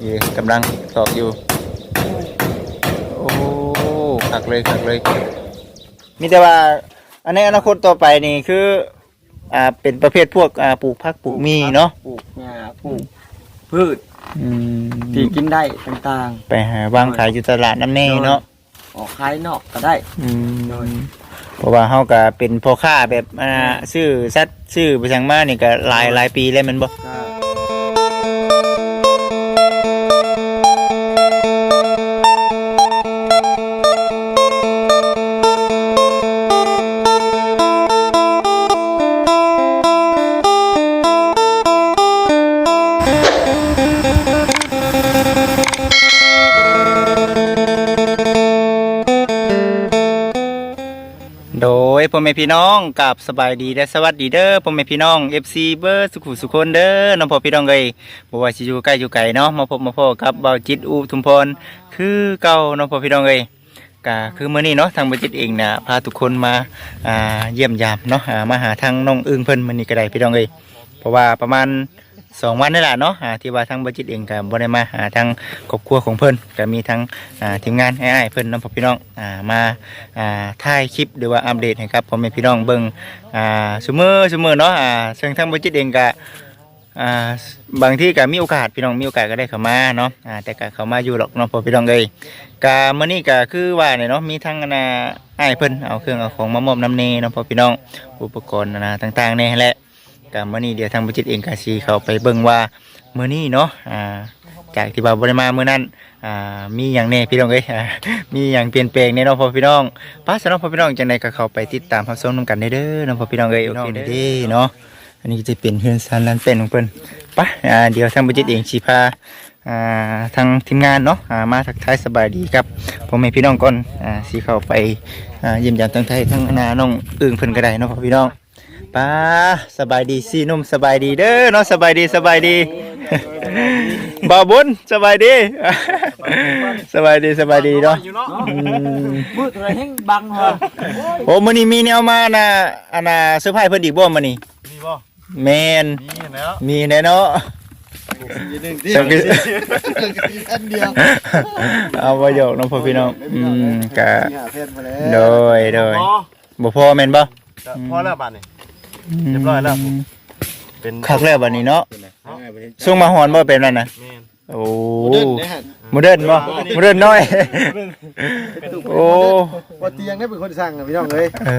นี่กำลังตอกอยู่ โอ้ขักเลยขักเลย มีแต่ว่า อันในอนาคตต่อไปนี่คือ อ่า เป็นประเภทพวก อ่า ปลูกผักปลูกมีเนาะ ปลูกหญ้าปลูกพืชอืมที่กินได้ต่างไปหาวางขายอยู่ตลาดน้ำแน่เนาะ ๆ ออกขายนอกก็ได้ อืมเพราะว่าเฮาก็เป็นพ่อค้าแบบอ่าซื้อสัตว์ซื้อไปสั่งมานี่ก็หลายหลายปีแล้วแมันบ่ก็ โดยพ่อแม่พี่น้องกับสบายดีและสวัสดีเด้อพ่อแม่พี่น้อง FC เบอร์สุขุสุคนเด้อน้องพ่อพี่น้องเอ้ยบ่ว่าสิอยู่ใกล้อยู่ไกลเนาะมาพบมาพบกับเบาจิตอุทุมพรคือเก่าน้องพ่อพี่น้องเอ้ยก็คือเมื้อนี้เนาะทางเบาจิตเองนะพาทุกคนมาอ่าเยี่ยมยามเนาะมาหาทางน้องอึ้งเพิ่นมื้อนี้ก็ได้พี่น้องเอ้ยเพราะว่าประมาณ สองวันนี่แหละเนาะอ่าที่ว่าทางบัจิตเองกับ่ได้มาหาทางครอบครัวของเพิ่นก็มีทั้งอ่าทีมงานไอ้เพิ่นน้องพ่อพี่น้องอ่ามาอ่าถ่ายคลิปหรือว่าอัปเดตให้ครับพ่อแม่พี่น้องเบิ่งอ่าซุมื้อซุมื้อเนาะอ่าซึ่งทางบัจิตเองก็อ่าบางที่ก็มีโอกาสพี่น้องมีโอกาสก็ได้เข้ามาเนาะอ่าแต่ก็เข้ามาอยู่หรอกเนาะพ่อพี่น้องเอ้ยก็มื้อนี้ก็คือว่าเนี่ยเนาะมีทั้งนน่ะอ้ายเพิ่นเอาเครื่องเอาของมามอบน้ำเนเนาะพ่อพี่น้องอุปกรณ์นะต่างๆนี่แหละ ก็มื้อนี้เดี๋ยวทางบัจิตเองก็สิเข้าไปเบิ่งว่ามื้อนี้เนาะอ่าจากที่ว่าบ่ได้มามื้อนั้นอ่ามีหยังแน่พี่น้องเอ้ยอ่ามีหยังเปลี่ยนแปลงแน่เนาะพ่อพี่น้องป้าสำหรับพ่อพี่น้องจังไดก็เข้าไปติดตามรับชมนํกันได้เด้อเนาะพ่อพี่น้องเอ้ยโอเคเด้อเนาะอันนี้ก็จะเป็นเฮือนซานลานเป็นของเพิ่นไปอ่าเดี๋ยวทางบัจิตเองสิพาอ่าทางทีมงานเนาะอ่ามาทักทายสบายดีครับพ่อแม่พี่น้องก่อนอ่าสิเข้าไปอ่าเยี่ยมยามทั้งไทยทั้งนาน้องอึ้งเพิ่นก็ได้เนาะพ่อพี่น้อง ป้าสบายดีสิหนุ่มสบายดีเด้อเนาะสบายดีสบายดีบ่าวบุญสบายดี สบายดีสบายดีเนาะอืมมืดอะไรแห้งบังเหรอโอ้มื้อนี้มีแนวมานะอันน่ะเซอร์ไพรส์เพิ่นอีกบ่มื้อนี้มีบ่แม่นมีแล้วมีแน่เนาะหนึ่งสักทีอันเดียวเอาบ่โยกเน้องพ่อพี่น้องอืมกะหาเพชรมาแล้โดยโดยบ่พอแม่นบ่พอแล้วบัดนี้ เรียบร้อยแล้วผมเป็นคักแล้วบัดนี้เนาะส่งมาหอนบ่เป็นนั่นน่ะแม่นโอ้โมเดิร์นบ่โมเดิร์นน้อย โอ้ว่าเตียงได้เป็นคนสั่งอะพี่น้องเลยเอ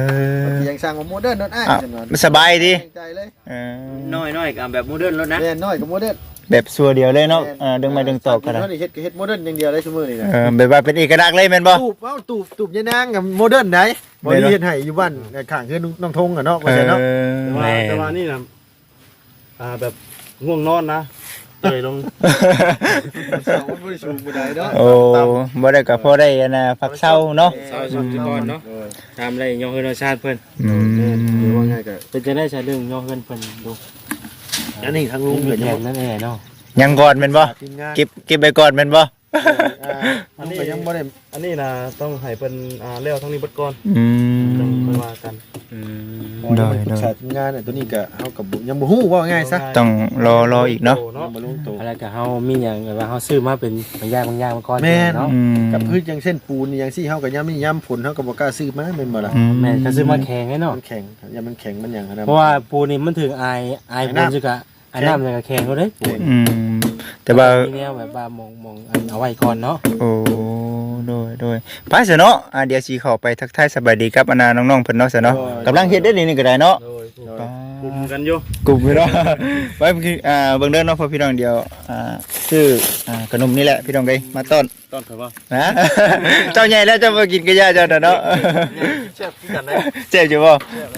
อเตียงสั่งว่าโมเดิร์นนั่นอ้ายอะจังหวะสบายดีใจเลยเออน้อยน้อยๆกับแบบโมเดิร์นแล้วนะแม่น้อยกับโมเดิร์น แบบสัวเดียวเลยเนาะอ่าดึงไม้ดึงตอกกันนะนะเฮ็ดก็เฮ็ดโมเดิร์นอย่างเดียวเลยชั่วโมงนี้นะเออแบบว่าเป็นเอกลักษณ์เลยแม่นบ่ตูบเอ้าตูบตูบยายนางกับโมเดิร์นไหนบ่แม่นได้บ่เฮ็ดให้อยู่บ้านข้างคือน้องทงอะเนาะว่าซั่นเนาะเออแต่ว่าแต่ว่านี่นะอ่าแบบง่วงนอนนะเตยลงสาวบ่ได้สูงบ่ได้เนาะโอ้บ่ได้ก็พอได้อันน่ะพักเช้าเนาะสาวสุดก่อนเนาะทำอะไรย่อเฮือนชาติเพิ่นอืมเดี๋ยวว่าไงก็เป็นจะได้ใช้เรื่องย่อเฮือนเพิ่นดู อันนี้ทางลุงมีก็แขยังกนั่นแหละเนาะยังก่อนแม่นบ่ทีมงานเก็บเก็บไปก่อนแม่นบ่อ่าอันนี้ก็ยังบ่ได้อันนี้นะต้องให้เป็นอ่าเลี้ยวทั้งนี้เบิดก่อนอืจังมค่อยว่ากัน อืมอ๋อยังบ่ปรึกษาทีมงานอะตัวนี้ก็เฮากับบ่ยังบ่ฮู้ว่าง่ายซะต้องรอรออีกเนาะ ยังบ่ลงตัว อะไรกับเฮามีหยังแบบว่าเฮาซื้อมาเป็นบางอย่างบางอย่างมาก่อนแม่น เนาะอืมกับพืชอย่างเช่นปูนอย่างซี่เฮาก็ยังมีย่ำผลเฮาก็บ่กล้าซื้อมาแม่นบ่ล่ะอืแม่นก็ซื้อมาแข็งให้เนาะมันแข็งอย่ามันแข็งมันอย่างนั้นเพราะว่าปูนี่มันถึงอายอายปูสึกอะอันน้ำจะแข็งก็ได้ปูอืม แต่ว่ามีแนวแบบว่ามองมองอันเอาไว้ก่อนเนาะโอ้โดยโดยไปเสยเนาะอ่าเดี๋ยวสิเข้าไปทักทายสบายดีครับอันน่ะน้องๆเพิ่นเนาะเสยเนาะกำลังเฮ็ดได้นี่ก็ได้เนาะโดยกลุ่มกันอยู่กลุ่มพี่น้องไว้คืออ่าเบิ่งเด้อเนาะพ่อพี่น้องเดียวอ่าชื่ออ่าขนมนี่แหละพี่น้องเด้ยมาต้อนตอนเถอะว่านะเจ้าใหญ่แล้วเจ้ามากินกระยาเจ้าน่ะเนาะแซ่บคือกันนะเจ็บอยู่บ่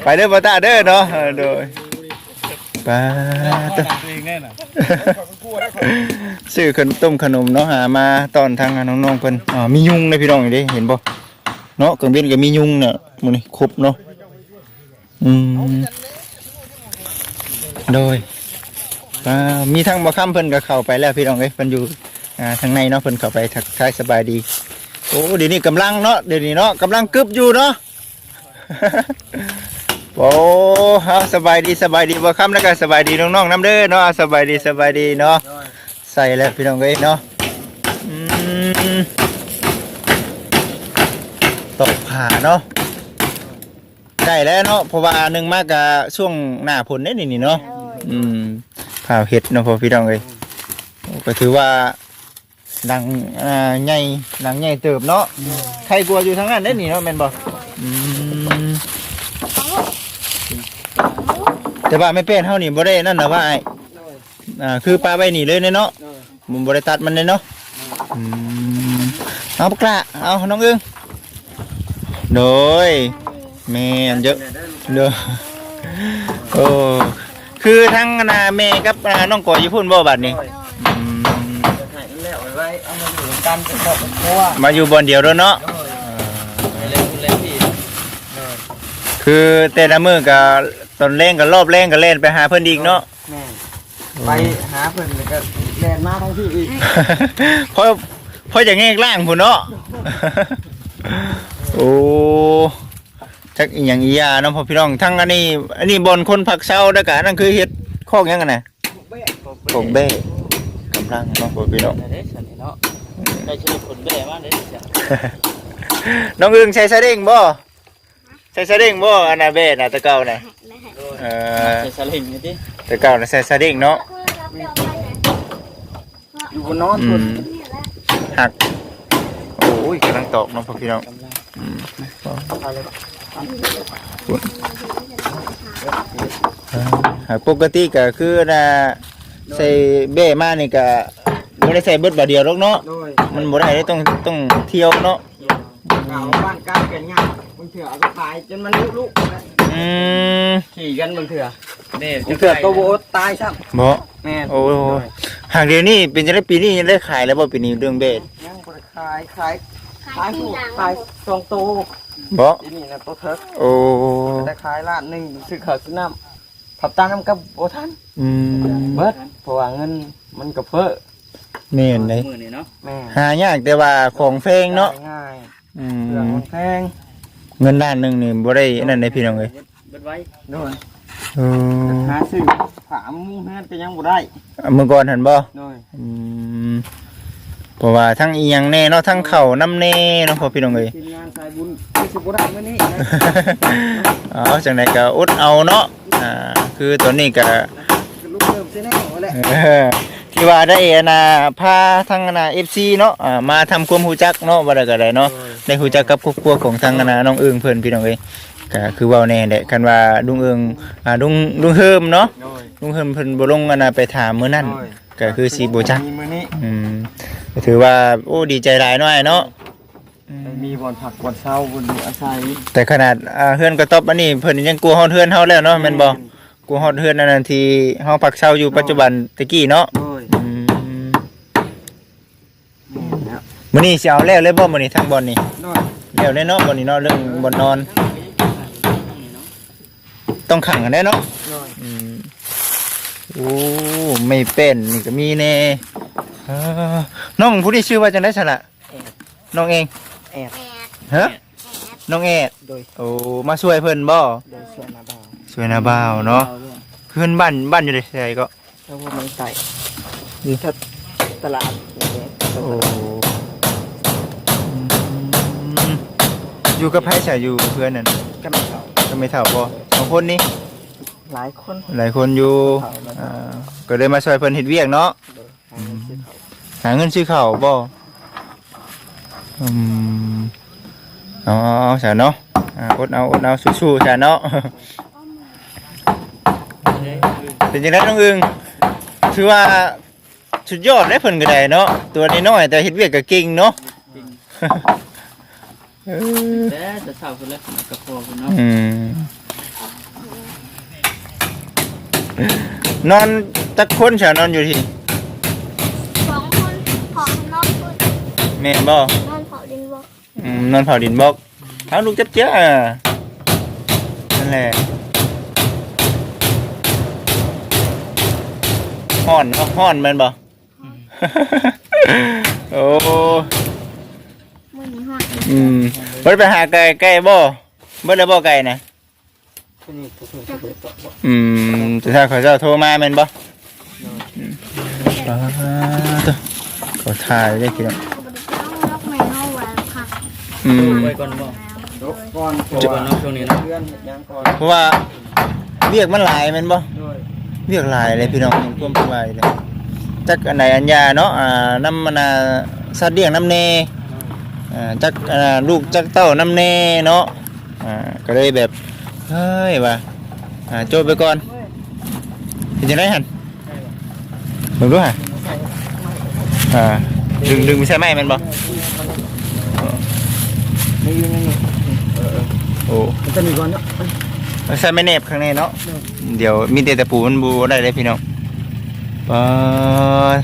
ไปเด้อบ่ตาเด้อเนาะเออโดย ไปตเองแน่น่ะซื้อขนมต้มขนมเนาะหามาตอนทางน้องๆเพิ่นอ่ามียุงเลยพี่น้องอยู่เด้เห็นบ่เนาะเครื่องบินก็มียุงเนี่ยมื้อนี้ครบเนาะอืมโดยอ่ามีทั้งบ่ค้ำเพิ่นก็เข้าไปแล้วพี่น้องเอ้ยเพิ่นอยู่อ่าทางในเนาะเพิ่นเข้าไปทักทายสบายดี โอ้เดี๋ยวนี้กำลังเนาะเดี๋ยวนี้เนาะกำลังกึบอยู่เนาะ โอ้ฮะสบายดีสบายดีบ่ค่ำแล้วก็สบายดีน้องๆน้ำเด้อเนาะสบายดีสบายดีเนาะใส่แล้วพี่น้องเอ้ยเนาะตกผ่าเนาะได้แล้วเนาะเพราะว่าหนึ่งมากกะช่วงหน้าผลนี่นี่เนาะอืมผ่าเห็ดเนาะพอพี่น้องเอ้ยก็ถือว่าดังอ่าใหญ่ดังใหญ่เติบเนาะใครกลัวอยู่ทั้งนั้นได้นี่เนาะแม่นบอืม แต่ว่าไม่เป็นเท่านี่บ่ได้นั่นนะว่าไอ้อ่าคือปลาไว้นี่เลยเนาะมันบ่ได้ตัดมันเลยเนาะอืมเอาปลากระเอาน้องอึ้งโดยแม่นเยอะเด้อโอ้คือทั้งนาแม่กับอ่าน้องกอยอยู่พุ่นบ่บัดนี้อืมแล้วไว้เอามาอยู่กันเป็นครอบเป็นครัวมาอยู่บอนเดียวแล้วเนาะ เล่นเล่นที่คือแต่ละมือกับ ตอนเล่นกับรอบเล่นกับเล่นไปหาเพื่อนอีกเนาะแม่ไปหาเพิ่นแล้วก็แล่นมาทั้งที่อีกเพราะเพราะอย่างงี้ล่างผู้เนาะ โอ้จักอีหยังอียาเนาะพ่อพี่น้องทั้งอันนี้ อันนี้บอนคนผักเช้าแล้วก็อันนั่นคือเฮ็ดคอกหยังกันน่ะคอกเบ้กำลังเนาะพ่อพี่น้อง เด้ฉันเนาะได้ชื่อผลเบ้มาเด้จ้ะน้องอึงใช้สะเด้งบ่ ใช้สะเด้งบ่อันน่ะเบ้น่ะแตะเก่าน่ะเออใส่สลิงนี่ดิแตะเก่าน่ะใช้สะเด้งเนาะอยู่บนนอนอืพุ่นมหักโอ้ยกำลังตอกเน้องพ่อพี่น้องกำลังอืมเอาเลยหักปกติก็คือนะใส่เบ้มานี่ก็ไม่ได้ใส่เบิดบาทเดียวหรอกเนาะโดยมันบ่ได้เด้ต้องต้องเที่ยวเนาะ เก่าบ้านกลางกันงามบางเถื่อเอาไปขายจนมันลุกอืมขี่กันบางเถื่อนี่บางเถื่อตัวโบตายซ้บ่ำแม่โอ้หากเดี๋ยวนี้เป็นจังได๋ปีนี้ยังได้ขายแล้วบ่ปีนี้เรื่องเบ้ยังบ่ได้ขายขายขาขายยทีผู้หลังขายสองตัวบ่ที่นี่นะตัวเถิกโอ้ได้ขายล้านหนึ่งซื้อข้าวซื้อน้ำผับตาน้ำกับโอทันอืมเบิดเพราะว่าเงินมันก็เพ้อแม่นเด้มือนี่เนาะแม่หายากแต่ว่าของแพงเนาะง่าย อืเครื่องมมันแพงเงินล้านหนึงนี่บ่ได้อันนั้นได้พี่น้องเอ้ยเบิดไว้โดนเออหาซื้อถามมุ้งเฮือนก็ยังบ่ได้เมื่อก่อนหั่นบ่โดยอืมเพราะว่าทั้งอีหยังแน่เนาะทั้งเข่าวน้ำแน่เนาะพอพี่น้องเอ้ย ทีมงานสายบุญที่สิบ่ได้มื้อนี้นะ เอาจังไดก็อดเอาเนาะอ่าคือตอนนี้ก็ก็ ลูกเริ่มสิแน่เอาแหละ เออ ที่ว่าได้อันน่ะพาทั้งอันน่ะ FC เนาะอ่ามาทำความรู้จักเนาะว่าได้ก็ได้เนาะได้รู้จักกับครอบครัวของทางอันน่ะน้องเอิงเพิ่นพี่น้องเอ้ยก็คือเว้าแน่แหละคันว่าลุงเอิงอ่าลุงลุงเฮิมเนาะโดยลุงเฮิมเพิ่นบ่ลงอันน่ะไปถามมื้อนั้นก็คือสิบ่จัก มีมื้อนี้อืมก็ถือว่าโอ้ดีใจหลายหน่อยเนาะมีบ่อนผักบ่อนเช้าบ่อนอยู่อาศัยแต่ขนาดอ่าเฮือนกระต๊อบอันนี้เพิ่นยังกลัวฮอดเฮือนเฮาแล้วเนาะแม่นบ่กลัวฮอดเฮือนอันนั้นที่เฮาพักเช่าอยู่ปัจจุบันตะกี้เนาะโดย อืม แล้ว มื้อนี้สิเอาแล้วเลยบ่มื้อนี้ทางบ่อนนี่โดยแล้วเลยเนาะบ่อนนี่เนาะเรื่องบ่อนนอน ต้องขังกันได้เนาะโดยอืมโอ้ไม่เป็นนี่ก็มีแน่เออน้องผู้นี้ชื่อว่าจังได๋ซะล่ะน้องเอง แอดแอดฮะ น้องแอดโดยโอ้มาช่วยเพิ่นบ่โดยส่วนนาบ่าวช่วยนาบ่าวเนาะเพื่อนบ้านบ้านอยู่ในไสก็ แล้วว่ามันใส่ถ้าตลาดอย่างเงี้ยโอ้อื อยู่กับไผใช่อยู่เพื่อนนั่นกันเขาก็ไม่เท่าบ่สองคนนี้หลายคนหลายคนอยู่อ่าก็เลยมาช่วยเพิ่นเฮ็ดเวียกเนาะหาเงินซื้อเขาหาเงินซื้อข้าวบ่อืมเอาเอาเอาซะเนาะอ่าอดเอาอดเอาสู้ๆซะเนาะเป็นจังได๋น้องอึงถือว่าสุดยอดได้เพิ่นก็ได้เนาะตัวน้อยๆแต่เฮ็ดเวียกก็เก่งเนาะเออ แต่จะเช่าคนละกระโปรงเนาะอืมนอนตะคนเฉานอนอยู่ที่สองคนเผาน้องคนแม่นบ่นอนเผาดินบอกอืมนอนเผาดินบอกเอาลูกจับเจ้านั่นแหละห้อนเอาห้อนแมันบ่ โอ้มือนี้ห อดอืมเบิดไปหาไก่ไก่บ่เบิดแล้บ่ไก่นะที่นี่ก็คือจะเปิดต่อบ่อืมแต่ถ้าเขาเจ้าโทรมาแม่นบ่อืมปาตัวเขาถ่ายได้พี่น้องรับไม่เอาไว้ผักอืมไว้ก่อนบ่แล้วดกก่อนเพราะจุดว่าเนาะช่วงนี้เนาะเพราะว่าเรียกมันหลายแม่นบ่ด้ยเรียกหลายเลยพี่น้องยังท่วมทุกวัยเลยจักอันไหนอันยาเนาะอ่าน้ำมันอ่าสัตว์เลี้ยงน้ำเน่ จักลูกจักเต้าน้ำเน่เนาะอ่าก็เลยแบบเฮ้ยว่าอ่าโจบไปก่อนเป็นจังไดหั่นมึงรู้ฮะอ่าดึงดึงไม่ใช่ไหมแมันบ่นี่นี่นี่โอ้จะมีก่อนเนาะใช่ไม่เนบข้างในเนาะเดี๋ยวมีแต่ตะปูมันบูได้เลยพี่น้องปด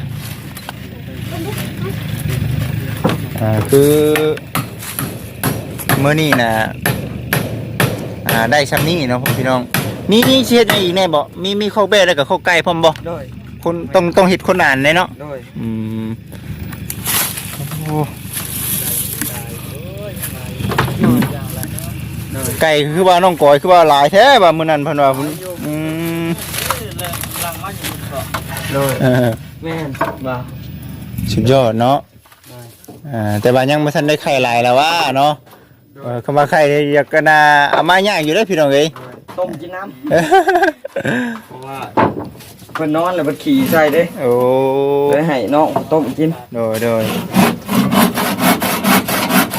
อ่าคือเมื่อนี้นะอ่าได้ชัมนี่เนาะพี่น้องมีมีเช็ดอีกแน่บ่มีมีข้าวเบ้แล้วกับข้าวไก่พร้อมบ่ด้วยคนต้องต้องเฮ็ดคนอ่านเลยเนาะด้วยอืมโอ้ไก่คือว่าน้องก้อยคือว่าหลายแท้ว่ามื้อนั้นเพิ่นว่าเพิ่นอืมด้วยเออแม่นบ่าสุดยอดเนาะ อ่าแต่ว่ายังบ่ทันได้ไข่หลายแล้วว่าเนาะเออคำว่าไข่นี่อยากก็น่าเอามายากอยู่เด้อพี่น้องเอ้ย ต้มกินน้ำเพราะว่าเพิ่นนอนแล้วเพิ่นขี่ใส่เด้โอ้เลยให้น้องต้มกินโดยโดย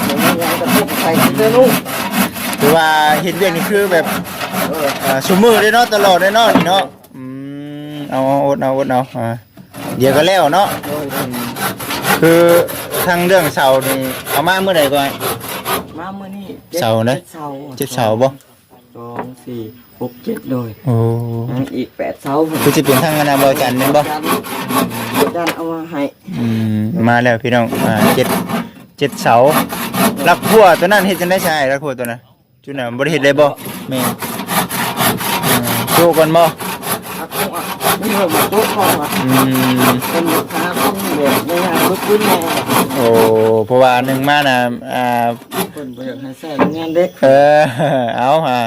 เดี๋ยวนี้ยังจะต้มใส่กินเด้อลูกคือว่าเฮ็ดเวียกนี่คือแบบเอออ่าชุมือเลยเนาะตลอดเลยเนาะนี่เนาะอืมเอาเอาอดเอาอดเอาอ่าเดี๋ยวก็แล้วเนาะ โดย คือทางเรื่องเสานี่เอามาเมื่อไหร่ก่อน มามื้อนี้เสานะจ็ดเสาเจ็ดเสาบ่สองสี่หกเจ็ดเลยโอ้ยังอีกแปดเสาผมคือจะเป็นทางอนาบอจันทร์แม่นบ่ดันเอามาให้อืมมาแล้วพี่น้องอ่าเจ็ดเจ็ดเสาลักพัวตัวนั้นเฮ็ดจังได้ใช่ลักพัวตัวนั้นจุน่ะบ่ได้เฮ็ดเลยบ่แม่นอืมโชว์ก่อนบ่ อักอะไม่เหมือนโต๊ะของอะอืม เป็นลูกค้าต้องเรียน ในงานรถพื้นแม่โอ้เพราะว่าหนึ่งมาน่ะอ่าเพิ่นบ่อยากให้ใส่โรงงานเด็กเออเอาอ่า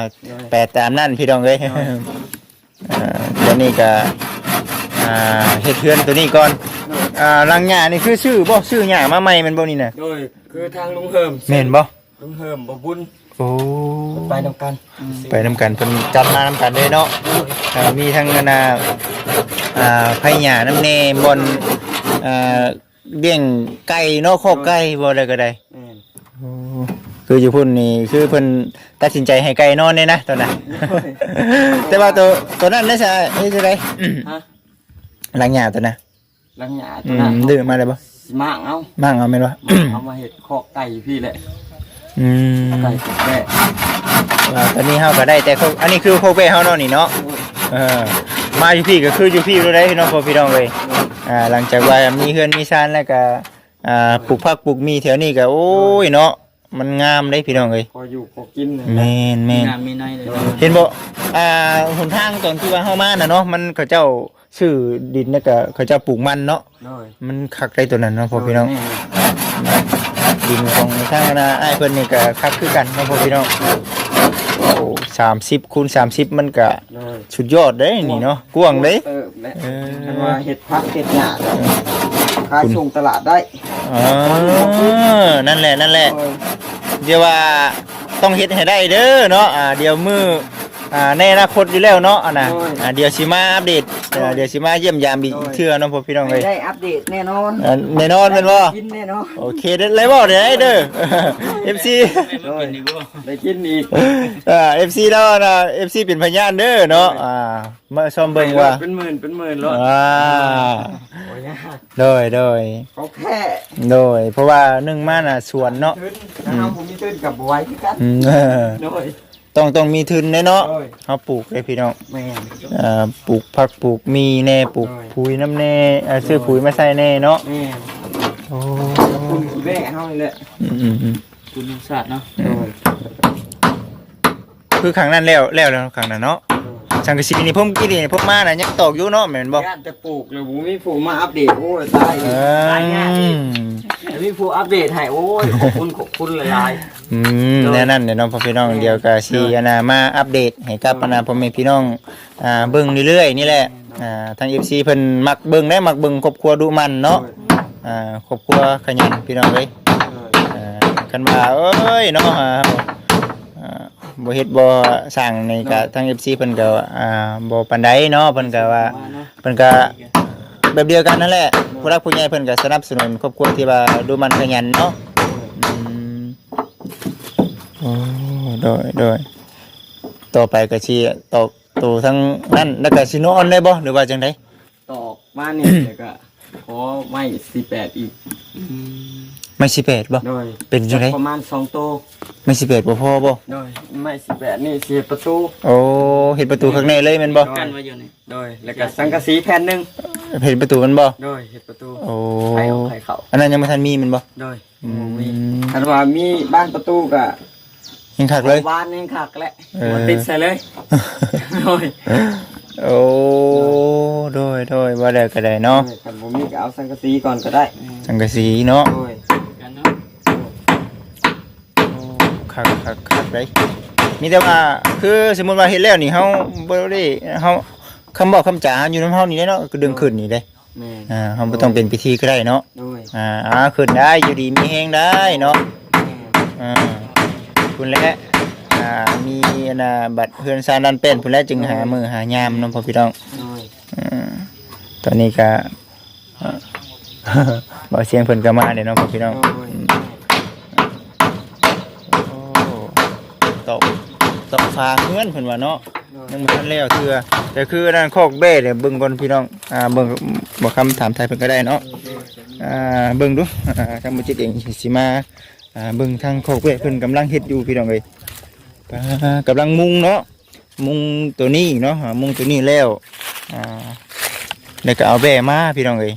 แปดตามนั่นพี่น้องเอ้ยอ่าเดี๋ยวนี้ก็อ่าเฮ็ดเฮือนตัวนี้ก่อนอ่าลังหญ้านี่คือชื่อบ่ชื่อหญ้ามาใหม่แมันบ่นี่น่ะโดยคือทางลุงเฮิมแม่นบ่ลุงเฮิมบ่บุญโอ้ไปนำกัน ไปนำกันเพิ่นจัดมานำกันเลยเนาะอ่ามีทั้งอันน่ะอ่าไผหญ้าน้ำแน่บ่อ นอ่าเลี้ยงไก่เนาะคอกไก่บ่ได้ก็ได้แม่นโอ้คืออยู่พุ่นนี่คือเพิ่นตัดสินใจให้ไก่นอนเนี่ยนะตอนนั้นแต่ว่าตัวตัวนั้นได้ใช่เฮ้ยจะได้ฮะหลังหญ้าตัวน่ะลังหยาอืตัวมนั้นดื้อมาได้บ่มากเอามั่งเอาแม่นบ่เอามาเห็ดคอกไก่พี่แหละอืมไก่ติดแม่ว่าตอนนี้เฮาก็ได้แต่โคอันนี้คือโคเป้เฮาเนาะนี่เนาะเออมาอยู่พี่ก็คืออยู่พี่รู้ได้พี่น้องพ่อพี่น้องเลย อ่าหลังจากว่ามีเฮือนมีชานแล้วก็อ่าปลูกผักปลูกมีแถวนี้ก็โอ้ยเนาะมันงามได้พี่น้องเอ้ยพออยู่พอกินเลยแม่นแม่นงานมีในเลยเห็นบ่อ่าหนทางตอนที่ว่าเฮามาน่ะเนาะมันเขาเจ้าชื่อดินแล้วก็เขาเจ้าปลูกมันเนาะโดยมันคักได้ตัวนั้นเนาะพ่อพี่น้องแม่ดินของทางนาอ้ายเพิ่นนี่ก็คักคือกันเนาะพ่อพี่น้องโอ้30คูณ30มันก็โดยสุดยอดเด้นี่เนาะกว้างเด้ เออแม่เออคันว่าเห็ดพักเห็ดหยาขายส่งตลาดได้อ๋อนั่นแหละนั่นแหละโดยเดี๋ยวว่าต้องเฮ็ดให้ได้เด้อเนาะอ่าเดี๋ยวมือ อ่าในอนาคตอยู่แล้วเนาะอะนะอ่าเดี๋ยวสิมาอัปเดตอ่าเดี๋ยวสิมาเยี่ยมยามอีกเทื่อเนาะพ่อพี่น้องให้เอ้ยได้อัปเดตแน่นอนอ่าแน่นอนแม่นบ่กินแน่นอนโอเคได้เลยบ่ได้เด้อ FC โดยได้กินอีกอ่า FC แล้วนะ FC เป็นพยานเด้อเนาะอ่ามาชมเบิ่งว่าเป็นหมื่นเป็นหมื่นแล้วอ่าโอ้ยยากโดยโดยเขาแค่โดยเพราะว่าหนึ่งมาน่ะสวนเนาะขึ้นนะครับผมมีตื้นกับไว้ที่กันอืมเออโดย ต้องต้องมีทุนแน่เนาะโดยเฮาปลูกเลยพี่น้องแม่น อ่าปลูกผักปลูกมีแน่ปลูกโดยปุ๋ยน้ำแน่อ่าซื้อปุ๋ยมาใส่แน่เนาะแม่นโอ้คุณขี้แม่เฮานี่แหละอืมอืมอืมคุณศาสตร์เนาะคือครั้งนั้นแล้วแล้วแล้วครั้งนั้นเนาะสังกะสีนี่ผมกินนี่ผมมาน่ะยังตอกอยู่เนาะแม่นบ่ย่านจะปลูกเลยบูมีผู้มาอัปเดตโอ้ยตายเอตายง่ายอแต่ มีผู้อัปเดตให้โอ้ยขอบคุณขอบคุณหลายอืมแน่นั่นเดี๋ยวน้องพ่อพี่น้องเดียวกับซีอนามาอัปเดตให้กับอนาพ่อแม่พี่น้องอ่าเบิ่งเรื่อยๆนี่แหละอ่าทาง FC เพิ่นมักเบิ่งได้มักเบิ่งครอบครัวดุมันเนาะอ่าครอบครัวขยันพี่น้องเอ้ยอ่ากันว่าเอ้ยเนาะอ่าบ่เฮ็ดบ่สร้างนี่ก็ทาง FC เพิ่นก็อ่าบ่ปานใดเนาะเพิ่นก็ว่าเพิ่นก็ แบบเดียวกันนั่นแหละผู้รักผู้ใหญ่เพิ่นก็สนับสนุนครอบครัวที่ว่าดูมันขยันเนาะอืมโอ้โดยโดยต่อไปก็สิตอกตัวทั้งนั่นแล้วก็สินอนได้บ่หรือว่าจังไดตอกมานี่แล้วก็ขอไม่สี่แปดอีก ไม่สิเป็ดบ่ โดยเป็นจังได ประมาณสองโตวไม่สิเป็ดบ่พอบ่ โดยไม้สี่แปดนี่เสียประตู โอ้เห็นประตูข้างในเลยแม่นบ่ กันไว้อยู่นี่โดยแล้วก็สังกะสีแผ่นหนึ่งเห็นประตูมันบ่ โดยเห็ดประตูโอ้ ไข่เอาไข่เขาอันนั้นยังไม่ทันมีแมันบ่ โดยอืมมีอันว่ามีบ้านประตูก็ยังคักเลย บ้านนี่คักแหละเออมาติดใส่เลยโดยโอ้โดยโดยว่าได้ก็ได้เนาะคันบ่มีก็เอาสังกะสีก่อนก็ได้สังกะสีเนาะโดย คักคักคักได้มีแต่ว่าคือสมมุติว่าเฮ็ดแล้วนี่เฮาบ่ได้เฮาคำบอกคำจ๋าอยู่นำเฮานี่แหละเนาะก็ดึงขึ้นนี่เด้แม่นอ่าเฮาบ่ต้องเป็นพิธีก็ได้เนาะโดยอ่าอ่าขึ้นได้อยู่ดีมีแฮงได้เนาะแม่นอ่าคุณและอ่ามีอันน่ะบัตรเฮือนซานดันเป็นพุ่นและจึงหามือหายามเนาะพ่อพี่น้องโดยอ่าตอนนี้ก็อ่าบ่เสียงเพิ่นก็มาเด้เนาะพ่อพี่น้องโดย โอ้ ตกตกฟ้าเฮือนเพิ่นว่าเนาะยังบ่ทันแล้วเทื่อแต่คือนั่นโคกเบ้เนี่ยเบิ่งก่อนพี่น้องอ่าเบิ่งบ่คำถามไทยเพิ่นก็ได้เนาะอ่าเบิ่งดูอ่าทางบ่จิตเองสิมาอ่าเบิ่งทางโคกเบ้เพิ่นกำลังเฮ็ดอยู่พี่น้องเอ้ยอ่ากำลังมุงเนาะมุงตัวนี้เนาะอ่ามุงตัวนี้แล้วอ่าแล้วก็เอาแบ้มาพี่น้องเอ้ย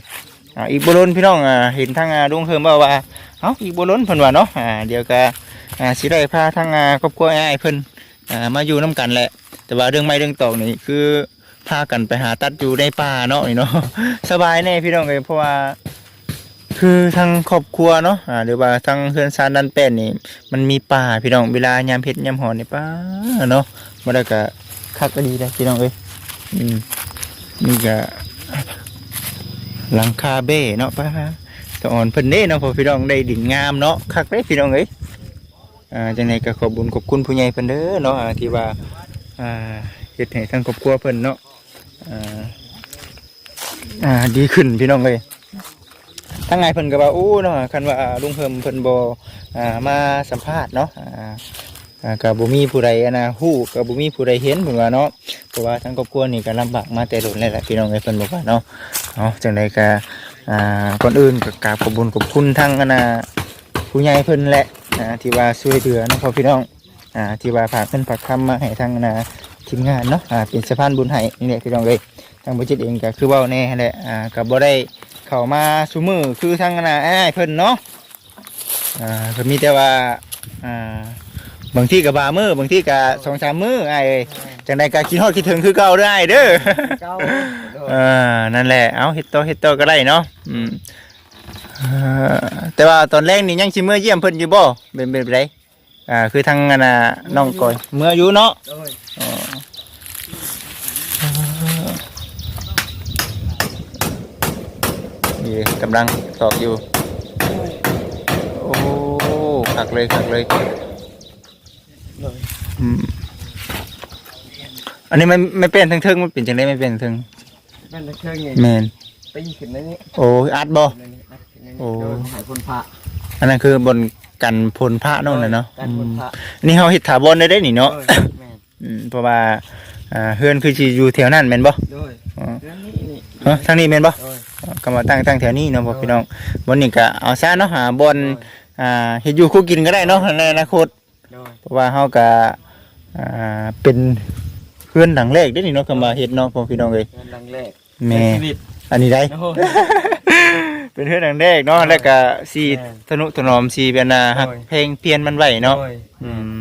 อ่าอีกบ่ล้นพี่น้องอ่าเห็นทางอ่าลุงเฮิมว่าว่าเอ้าอีกบ่ล้นเพิ่นว่าเนาะอ่าเดี๋ยวก็ อ่าสิได้พาทางอ่าครอบครัวอ้ายเพิ่นอ่ามาอยู่น้กันแหละ แต่ว่าเรื่องไม้เรื่องตอกนี่คือพากันไปหาตัดอยู่ในป่าเนาะนี่เนาะสบายแน่พี่น้องเลยเพราะว่า คือทางครอบครัวเนาะอ่าหรือว่าทางเพื่อนซานดันเป็นนี่ มันมีป่าพี่น้องเวลายามเพชรยามหอนในป่าเนาะมาได้ก็คักก็ดีเลยพี่น้องเอ้ยอืมนี่ก็หลังคาเบ้เนาะป้าตอนเพิ่นเด้เนาะพอพี่น้องได้ดินงามเนาะคักเด้พี่น้องเอ้ย อ่าจังไดก็ขอบุญขอบคุณผู้ใหญ่เพิ่นเด้อเนาะอ่าที่ว่าอ่าเฮ็ดให้ทางครอบครัวเพิ่นเนาะอ่าอ่าดีขึ้นพี่น้องเอ้ยทางไงเพิ่นก็ว่าอู้เนาะคันว่าลุงเพิ่มเพิ่นบ่อ่ามาสัมภาษณ์เนาะอ่าอ่าก็บ่มีผู้ใดอะนะฮู้ก็บ่มีผู้ใดเห็นเพิ่นว่าเนาะเพราะว่าทางครอบครัวนี่ก็ลำบากมาแต่โดนแล้วแหละพี่น้องเอ้ยเพิ่นบอกว่าเนาะเนาะจังไดก็อ่าก่อนอื่นก็กราบขอบคุญขอบคุณทางอนะผู้ใหญ่เพิ่นแหละ อ่าที่ว่าช่วยเหลือนะพ่อพี่น้องอ่าที่ว่าฝากเงินฝากคำมาให้ทางนะทีมงานเนาะอ่าเป็นสะพานบุญให้นี่แหละพี่น้องเลยทางบุจิตเองก็คือเว่าแน่แหละอ่ากับบ่ได้เข้ามาชูมือคือทางนะอ้ายเพิ่นเนาะอ่าก็มีแต่ว่าอ่าบางที่กับบามือบางที่กับสองสามมืออ้ายเอ้ยจังใดก็คิดฮอดคิดถึงคือเก่าได้เด้อเก้าโดยอ่านั่นแหละเอาเฮ็ดโตอเฮ็ดโตอก็ได้เนาะอืมเอ่อ แต่ว่าตอนแรกนี่ยังสิเมื่อเยี่ยมเพิ่นอยู่บ่เป็นเป็นไรอ่าคือทางอันน่ะน้องก้อย เมื่ออยู่เนาะโดยอ๋อนี่กำลังตอกอยู่ โอ้ขักเลยขักเลยอืมอันนี้มันไม่เป็นทั้งเทิงมันเป็นจังไดไม่เป็นทั้งนั่นเครื่องไงแมน ตีขึ้นในนี้โอ้ยอัดบ่ ในนี้อัดขึ้นในนี้โอ้ โดยหายคนพระอันนั้นคือบนกันพลพระนั่นน่ะเนาะการคนพระอันนี่เฮาเฮ็ดถาวรได้ได้นี่เนาะโดยแม่นอืมเพราะว่าอ่าเฮือนคือสิอยู่แถวนั้นแม่นบ่โดยอ๋อเรื่องนี้นี่ฮะทางนี้แม่นบ่ โดย ก็มาตั้งตั้งแถวนี้เนาะพ่อพี่น้องบนนี้ก็เอาซะเนาะหาบนอ่าเฮ็ดอยู่คู่กินก็ได้เนาะในอนาคตโดยเพราะว่าเฮาก็อ่าเป็นเพื่อนหลังแรกได้นี่เนาะคำว่าเฮ็ดเนาะพ่อพี่น้องเอ้ยเงินดังแรกแม่ชีวิต อันนี้ได้โอ้ยเป็นเพื่อนหลังแรกเนาะแล้วก็สีแม่ทนุถนอมสีเป็นอ่าฮักโอ้ยเพลงเปลี่ยนมันไว้เนาะโดยอืม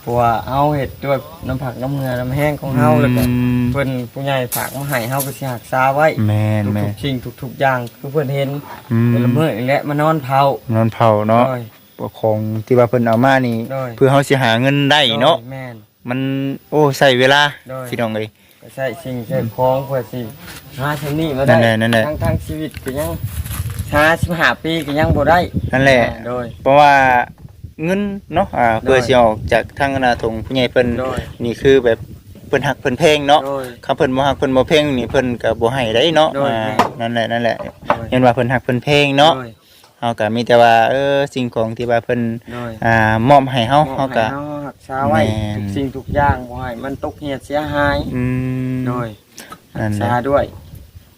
เพราะว่าเอาเห็ดด้วยน้ำผักน้ำเงือน้ำแห้งของเฮาแล้วก็อืมเพิ่นผู้ใหญ่ฝากมาให้เฮาก็สิหักษาไว้แม่นแม่ทุกๆสิ่งทุกๆอย่างคือเพิ่นเห็นอืมแต่ละมื้อนี่แหละมานอนเผานอนเผาเนาะโดยปกครองที่ว่าเพิ่นเอามานี่โดยเพื่อเฮาสิหาเงินได้เนาะโดยแม่นมันโอ้ใส่เวลาโดยพี่น้องเอ้ยก็ ใช้สิ่งใช้ของเพื่อสิหาชำนี้มาได้นั่นแหละนั่นแหละ ทั้งทั้งชีวิตก็ยังหา15ปีก็ยังบ่ได้นั่นแหละโดย เพราะว่าเงินเนาะอ่าเพื่อสิออกจากทางอนาถงผู้ใหญ่เพิ่นโดย นี่คือแบบเพิ่นหักเพิ่นเพลงเนาะโดยคำเพิ่นบ่ฮักเพิ่นบ่เพลงนี่เพิ่นก็บ่ให้ได้เนาะโดย อ่านั่นแหละนั่นแหละโดยเห็นว่าเพิ่นฮักเพิ่นเพลงเนาะโดย เฮาก็มีแต่ว่าเออสิ่งของที่ว่าเพิ่นโดยอ่ามอบให้เฮาเฮาก็มอบให้เฮาหักษาไว้แม่น ทุกสิ่งทุกอย่างบ่ให้มันตกเหียดเสียหายอืมโดยนั่รันกแหละ ษาด้วย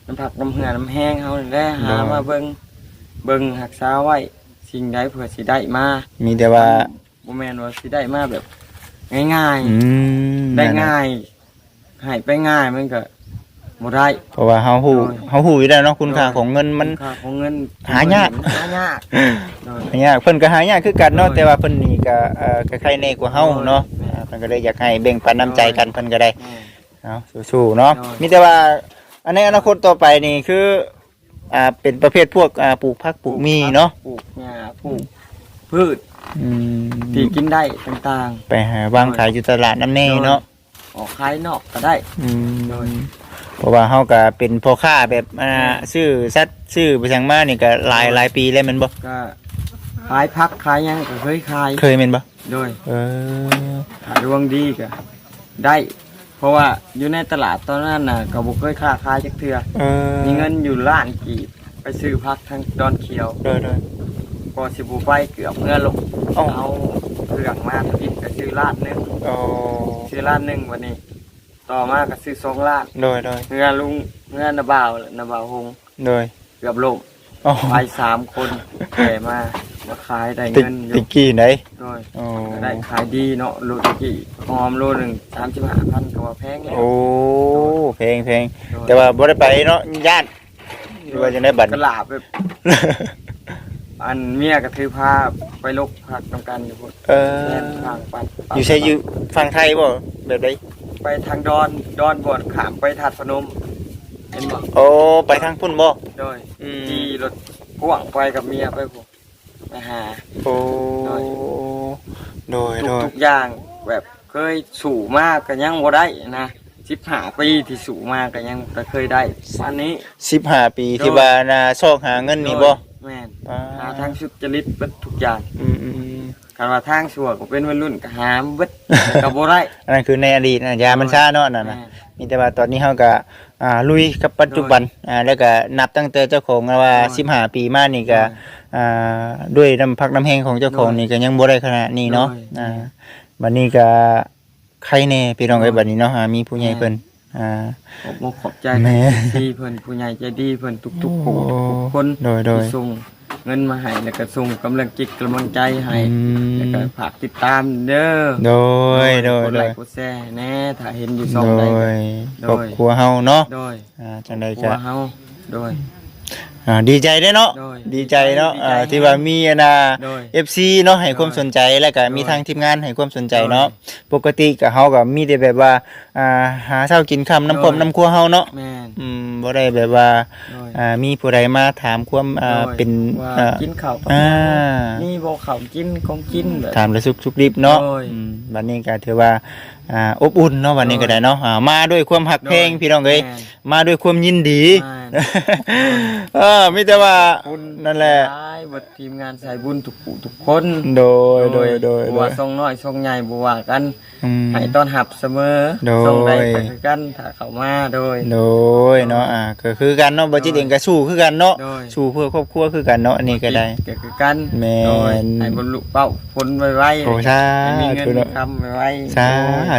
น้ำผักน้ำเหือน้ำแห้งเฮานี่แหละหาโดย มาเบิ่งเบิ่งรักษาไว้สิ่งใดเผื่อสิได้มามีแต่ว่าบ่แม่นว่าสิได้มาแบบ ง่ายอืมๆ ได้ง่ายให้ไปง่ายมันก็ บ่ได้ เพราะว่าเฮาฮู้โดยเฮาฮู้อยู่แล้วเนาะคุณค่าของเงินมัน ค่าของเงินหายาก หายากโดยหายากเพิ่นก็หายากคือกันเนาะโดยแต่ว่าเพิ่นนี่ก็เอ่อคล้ายๆในกว่าเฮาเนาะโดยอ่าเพิ่นก็เลยอยากให้แบ่งปันน้ำใจกันเพิ่นก็ได้แม่เอาสู้ๆเนาะโดยมีแต่ว่าอันในอนาคตต่อไปนี่คืออ่าเป็นประเภทพวกอ่าปลูกผักปลูกมีเนาะปลูกหญ้าปลูกพืชอืมที่กินได้ต่างไปหาวางขายอยู่ตลาดน้ำเน่เนาะๆออกขายนอกก็ได้ อืมโดย เพราะว่าเฮาก็เป็นพ่อค้าแบบอ่าซื้อสัตว์ซื้อไปสั่งมานี่ก็หลายหลายปีแล้วแม่นบ่ก็ขายพักขายหยังก็เคยขายเคยแม่นบ่โดยเออถ้าดวงดีก็ได้ เพราะว่าอยู่ในตลาดตอนนั้นน่ะก็บ่เคยค้าขายจักเทื่อเออมีเงินอยู่ล้านกีบไปซื้อพักทางดอนเขียวโดยโดย ก็สิบ่ไปเกือบเมื่อลงเอ้า เอาเครื่องมาพิดก็ซื้อล้านหนึง โอ้ซื้อล้านหนึงวันนี้ ต่อมาก็ซื้อสองล้านโดยโดยเมื่อลุงเมื่อนาบ่าวนาบ่าวหงโดยเกือบลงโอ้ไปสามคนแต่มามาขายได้ติเงินอติยู่กี้ไหนโดยโอ้ก็ได้ขายดีเนาะโลตะกี้หอมโลหนึ่งสามสิบห้าพันก็ว่าแพงแล้วโอ้เพลงเพลงโดยแต่ว่าบ่ได้ไปเนาะญาติ หรือว่าจะได้บัตร กระลาบแบบอันเมียก็ถือผ้าไปลกผักตรงกันอยู่พุ่นเออแล่นทางปัดอยู่ใช่อยู่ฝั่งไทยบ่แบบใด ไปทางดอน ดอนบวชขามไปทัดพนมเห็นบ่โอ้ไปทางพุ่นบ่ โดยอืมขี่รถพ่วงไปกับเมียไปพุ่นไปหา โอ้โดย โดยทุกโดยทุกอย่างแบบเคยสู่มากก็ยังบ่ได้นะสิบห้าปีที่สู่มากก็ยังก็เคยได้อันนี้สิบห้าปีที่ว่านาซอกหาเงินนี่บ่แม่นอ่าหาทางสุจริตเบิดทุกอย่างอืมอืมอืม คันว่าทางชั่วก็เป็นวัยรุ่นก็หามเบิด ก็บ่ได้ อันนั้นคือในอดีตนะยามันช้าเนาะนั่นแม่น่ะมีแต่ว่าตอนนี้เฮาก็อ่าลุยกับปัจจุบันอ่าแล้วก็นับตั้งแต่เจ้าของว่าโดย15ปีมานี่ก็อ่าด้วยน้ำพักน้ำแห้งของเจ้าของนี่ก็ยังบ่ได้ขนาดนี้เนาะโดยอ่าบัดนี้ก็ใครแน่พี่น้องเอ้ยโดยบัดนี้เนาะอ่ามีผู้ใหญ่เพิ่นอ่าขอบคุณขอบใจแม่ ที่เพิ่นผู้ใหญ่ใจดีเพิ่นทุกๆผู้โอ้ทุกๆคนโดยโดย ที่ส่ง เงินมาให้แล้วก็ส่งกำลังจิตกำลังใจให้ อืแล้วก็มฝากติดตามเด้อโดยโดยกดโดไลยค์กดแชร์แน่ถ้าเห็นอยู่ช่องโดใด ยโดย ครอบครัวเฮาเนาะโดยอ่าจังได๋กลัก็วเฮาโดย อ่าดีใจเด้อเนาะโดยดีใจเนาะดีใจอ่าที่ว่ามีอันน่ะโดย FC เนาะให้ความโดยสนใจแล้วก็โดยมีทางทีมงานให้ความสนใจเนาะโดปกติก็เฮาก็มีแต่แบบว่าอ่าหาเช้ากินค่ำน้ำพรมโดยน้ำครัวเฮาเนาะแม่นอืมบ่ได้แบบว่าโดยอ่ามีผู้ใดมาถามความอ่าโดยเป็นว่าอ่า กินข้าวปะอ่า นี่บ่ข้าวกินของกินแบบ ถามระสุกสุกดิบเนาะโดยอืมวันนี้ก็ถือว่า อ่าอบอุ่นเนาะวันนี้ก็ได้เนาะอ่ามาด้วยความหักเพลงโดยพี่น้องเอ้ยแม่นมาด้วยความยินดีแม่นเออมีแต่ว่าคุณนั่นแหละหลายบัดทีมงานสายบุญทุกผู้ทุกคน โดยโดยโดยบ่โดว่ายทรงน้อยทรงใหญ่บ่ว่ากันอืมให้ต้อนรับเสมอโดยทรงใดก็คือกันถ้าเข้ามาโดยโดยเนาะอ่าก็คือกันเนาะบ่จิตเองก็สู้คือกันเนาะโดยสู้เพื่อครอบครัวคือกันเนาะอันนี้ก็ได้ก็คือกันแม่นโดยให้บรรลุเป้าผลไวๆโอ้สาให้มีเงินธุมีเนาะคำไวๆสา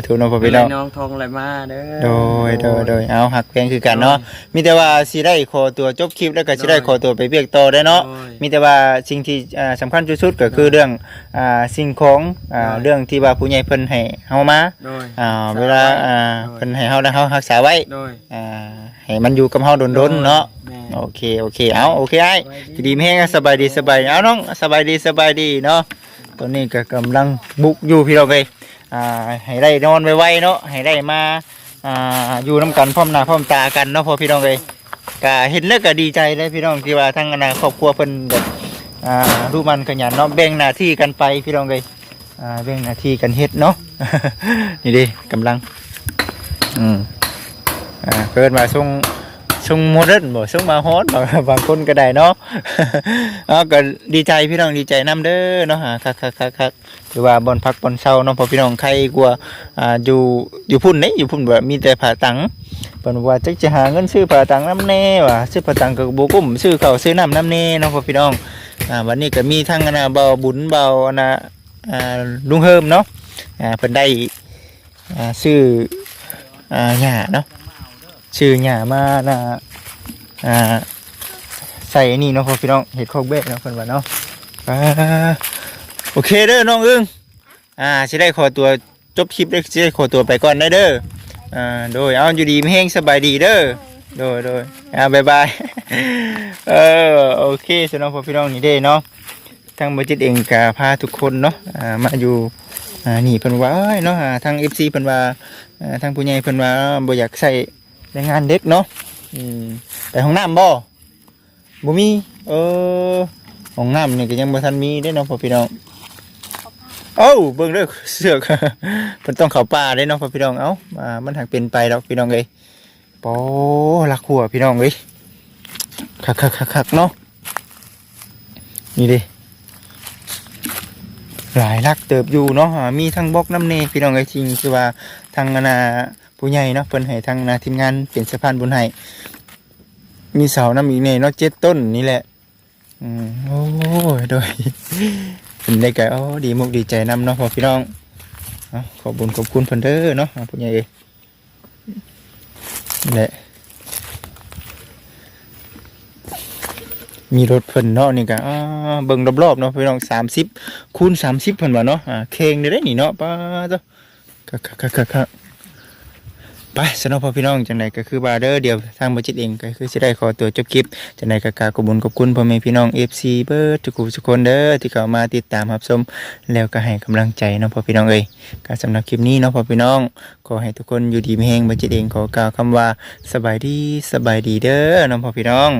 ธุเนาะพ่อพี่น้อง น้องทองไหลมาเด้อ โดยโดยโดยเอาหักเพลงคือกันเนาะมีแต่ว่าสิได้ขอตัวจบคลิปแล้วก็สิได้โดยขอตัวไปเบียกต่อได้เนาะโดยมีแต่ว่าสิ่งที่อ่าสำคัญที่สุดก็คือเรื่องอ่าสิ่งของอ่าโดย เรื่องที่ว่าผู้ใหญ่เพิ่นให้เฮามาโดย อ่าเวลาอ่าโดย เพิ่นให้เฮาแล้วเฮารักษาไว้โดยอ่าให้มันอยู่กับเฮาดนๆเนาะแม่โอเคโอเคเอาโอเคไอ้ดีดีแม่งสบายดีสบายเอาน้องสบายดีสบายดีเนาะตอนนี้ก็กำลังบุกอยู่พี่เราไป อ่าให้ได้นอนไวๆเนาะให้ได้มาอ่าอยู่น้ำกันพร้อมหน้าพร้อมตากันเนาะพอพี่น้องเลยก็เห็นแล้วก็ดีใจเลยพี่น้องที่ว่าทั้งอนาครอบครัวเพิ่นแบบอ่ารู้มันขยันเนาะแบ่งหน้าที่กันไปพี่น้องเลยอ่าแบ่งหน้าที่กันเฮ็ดเนาะ นี่ดิกำลังอืมอ่าเพิ่นมาส่ง ทรงโมเดิร์นบ่ทรงมาฮอตบ่บางคนก็ได้เนาะเอาก็ดีใจพี่น้องดีใจนํเด้อเนาะฮะคักๆๆๆถือว่าบอนพักบอนเซาเนาะพอพี่น้องใครกลัวอ่าอยู่อยู่พุ่นนี่อยู่พุ่นแบบมีแต่ผาตังเพิ่นว่าจักจะหาเงินซื้อผาตังน้ำแน่ว่ะซื้อผาตังก็บ่กุ้มซื้อข้าวซื้อน้ำน้ำแน่เนาะพ่อพี่น้องอ่าวันนี้ก็มีทั้งอนน่ะเบาบุญเบาอนน่ะอ่าลุงเฮิมเนาะอ่าเพิ่นได้อ่าซื้ออ่าหญ้าเนาะ ชื่อหญ้ามานะอ่าใส่อันนี่เนาะพอพี่น้องเห็ดโคกเบ็ดเนาะเพิ่นว่าเนาะอ่าโอเคเด้อน้องอึ้งอ่าสิได้ขอตัวจบคลิปเด้อสิได้ขอตัวไปก่อนได้เด้ออ่าโดยเอาอยู่ดีมีแห้งสบายดีเด้อโดยโดยอ่าบายบายเออโอเคสำหรับพอพี่น้องนี่เด้เนาะทางบัจิตเองก็พาทุกคนเนาะอ่ามาอยู่อ่านี่เพิ่นว่าเนาะอ่าทาง FC เพิ่นว่าอ่าทางผู้ใหญ่เพิ่นว่าบ่อยากใส่ แรงงานเด็กเนาะอืมไปห้องน้ำบ่บ่มี เออห้องน้ำนี่ก็ยังบ่ทันมีเด้เนาะพ่อพี่น้องเอ้าเบิ่งเด้อเสือกเพิ่นต้องเข้าป่าเด้เนาะพ่อพี่น้องเอ้าอ่ามันหักเป็นไปดอกพี่น้องเอ้ยโปลักหัวพี่น้องเอ้ยคักๆๆๆเนาะนี่เด้หลายลักเติบอยู่เนาะอ่ามีทั้งบล็อกน้ำเนพี่น้องเอ้ยจริงคือว่าทางนาผู้ใหญ่เนาะเพิ่นให้ทางนาทีมงานเป็นสะพานบุญให้มีเสาน้ำอีกเนี่ยเนาะเจ็ดต้นนี่แหละอืมโอ้ยโดยเป็นได้ก็โอ้ดีมุกดีใจนำเนาะพ่อพี่น้องเนาะขอบุญขอบคุณเพิ่นเด้อเนาะผู้ใหญ่เอ้ยนี่แหละมีรถเพิ่นเนาะนี่ก็อ่าเบิ่งรอบๆเนาะพี่น้อง30คูณ30เพิ่นว่าเนาะอ่าเคงได้ได้นี่เนาะป้าเจ้า คักๆๆๆไปสำหรับพ่อพี่น้องจังใดก็คือบาเดอร์เดียวทางบัจิตเองก็คือจะได้ขอตัวจบคลิปจังใดก็การขอบุญขอบคุณพ่อแม่พี่น้อง FC เบิร์ดทุกคนทุกคนเด้อที่เข้ามาติดตามรับชมแล้วก็ให้กำลังใจเนาะพ่อพี่น้องเอ้ยก็สำหรับคลิปนี้เนาะพ่อพี่น้องขอให้ทุกคนอยู่ดีมีแฮงบัจิตเองขอกล่าวคำว่าสบายดีสบายดีเด้อเนาะพ่อพี่น้อง